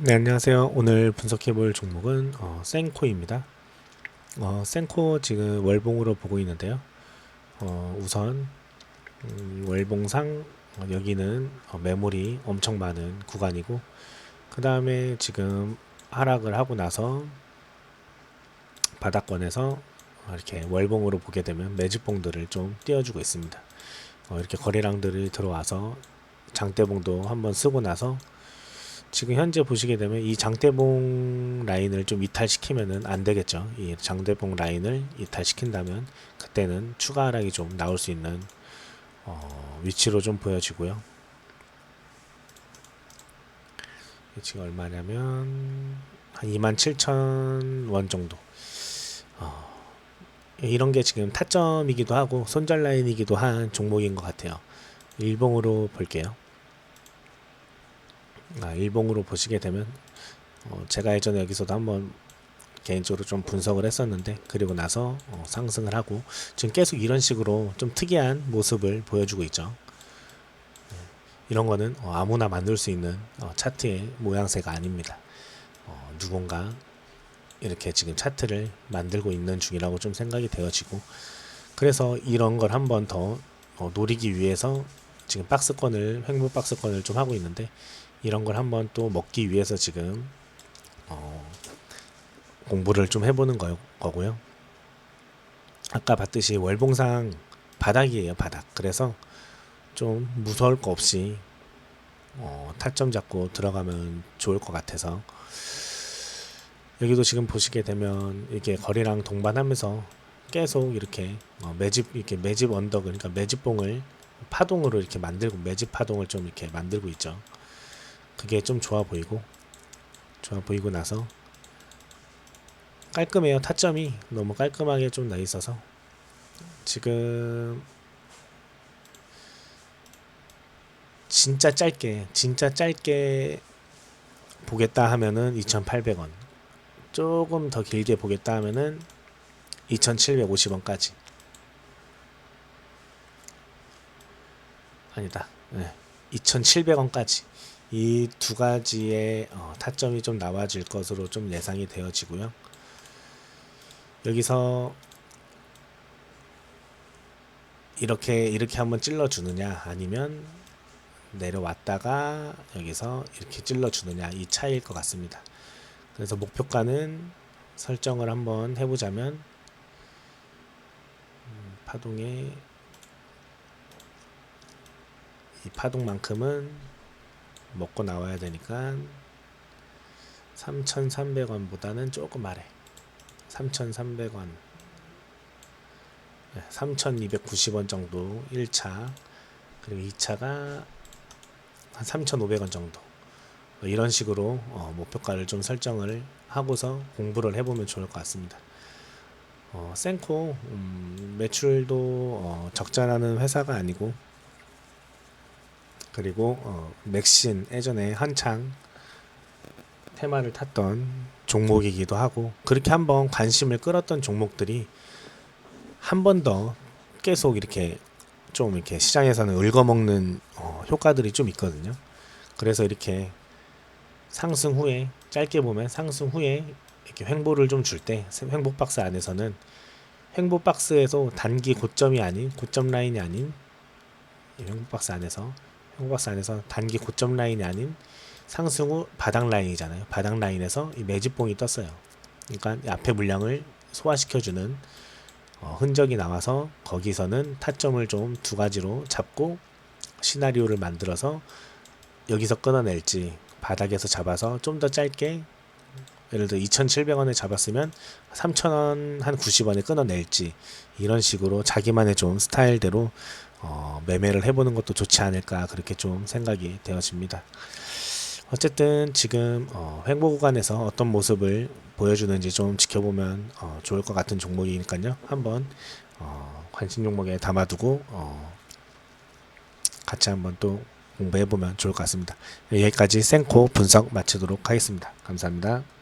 네, 안녕하세요. 오늘 분석해 볼 종목은 어, 센코입니다. 어, 센코 지금 월봉으로 보고 있는데요. 어, 우선 음, 월봉상 어, 여기는 어, 매물이 엄청 많은 구간이고 그 다음에 지금 하락을 하고 나서 바닥권에서 어, 이렇게 월봉으로 보게 되면 매집봉들을 좀 띄워주고 있습니다. 어, 이렇게 거래량들이 들어와서 장대봉도 한번 쓰고 나서 지금 현재 보시게 되면 이 장대봉 라인을 좀 이탈시키면은 안 되겠죠. 이 장대봉 라인을 이탈시킨다면 그때는 추가 하락이 좀 나올 수 있는 어, 위치로 좀 보여지고요. 지금 얼마냐면 한 27,000원 정도. 어, 이런 게 지금 타점이기도 하고 손절 라인이기도 한 종목인 것 같아요. 일봉으로 볼게요. 아, 일봉으로 보시게 되면 어, 제가 예전에 여기서도 한번 개인적으로 좀 분석을 했었는데 그리고 나서 어, 상승을 하고 지금 계속 이런 식으로 좀 특이한 모습을 보여주고 있죠. 네, 이런 거는 어, 아무나 만들 수 있는 어, 차트의 모양새가 아닙니다. 어, 누군가 이렇게 지금 차트를 만들고 있는 중이라고 좀 생각이 되어지고 그래서 이런 걸 한번 더 어, 노리기 위해서 지금 박스권을 횡보 박스권을 좀 하고 있는데 이런 걸 한번 또 먹기 위해서 지금 어, 공부를 좀 해보는 거, 거고요. 아까 봤듯이 월봉상 바닥이에요, 바닥. 그래서 좀 무서울 거 없이 어, 타점 잡고 들어가면 좋을 것 같아서 여기도 지금 보시게 되면 이게 거리랑 동반하면서 계속 이렇게 어, 매집 이렇게 매집 언덕 그러니까 매집봉을 파동으로 이렇게 만들고 매집 파동을 좀 이렇게 만들고 있죠. 그게 좀 좋아 보이고 좋아 보이고 나서 깔끔해요. 타점이 너무 깔끔하게 좀 나 있어서. 지금 진짜 짧게 진짜 짧게 보겠다 하면은 2,800원. 조금 더 길게 보겠다 하면은 2,750원까지. 아니다. 네. 2,700원까지 이 두 가지의 어, 타점이 좀 나와질 것으로 좀 예상이 되어지고요. 여기서 이렇게 이렇게 한번 찔러 주느냐 아니면 내려왔다가 여기서 이렇게 찔러 주느냐 이 차이일 것 같습니다. 그래서 목표가는 설정을 한번 해보자면 음, 파동의 이 파동만큼은 먹고 나와야 되니까 3,300원보다는 조금 아래. 3,300원. 3,290원 정도 1차 그리고 2차가 한 3,500원 정도. 뭐 이런 식으로 어, 목표가를 좀 설정을 하고서 공부를 해보면 좋을 것 같습니다. 어, 센코 음, 매출도 어, 적자라는 회사가 아니고 그리고 어, 맥신 예전에 한창 테마를 탔던 종목이기도 하고 그렇게 한번 관심을 끌었던 종목들이 한 번 더 계속 이렇게 좀 이렇게 시장에서는 읊어먹는 어, 효과들이 좀 있거든요. 그래서 이렇게 상승 후에 짧게 보면 상승 후에 이렇게 횡보를 좀 줄 때 횡보 박스 안에서는 횡보 박스에서 단기 고점이 아닌 고점 라인이 아닌 이 횡보 박스 안에서 홍박스 안에서 단기 고점 라인이 아닌 상승 후 바닥 라인이잖아요. 바닥 라인에서 이 매집봉이 떴어요. 그러니까 앞에 물량을 소화시켜주는 어, 흔적이 나와서 거기서는 타점을 좀 두 가지로 잡고 시나리오를 만들어서 여기서 끊어낼지 바닥에서 잡아서 좀 더 짧게 예를 들어 2,700원에 잡았으면 3,000원 한 90원에 끊어낼지 이런 식으로 자기만의 좀 스타일대로 어, 매매를 해보는 것도 좋지 않을까 그렇게 좀 생각이 되어집니다. 어쨌든 지금 어, 횡보 구간에서 어떤 모습을 보여주는지 좀 지켜보면 어, 좋을 것 같은 종목이니까요. 한번 어, 관심 종목에 담아두고 어, 같이 한번 또 공부해보면 좋을 것 같습니다. 여기까지 생코 분석 마치도록 하겠습니다. 감사합니다.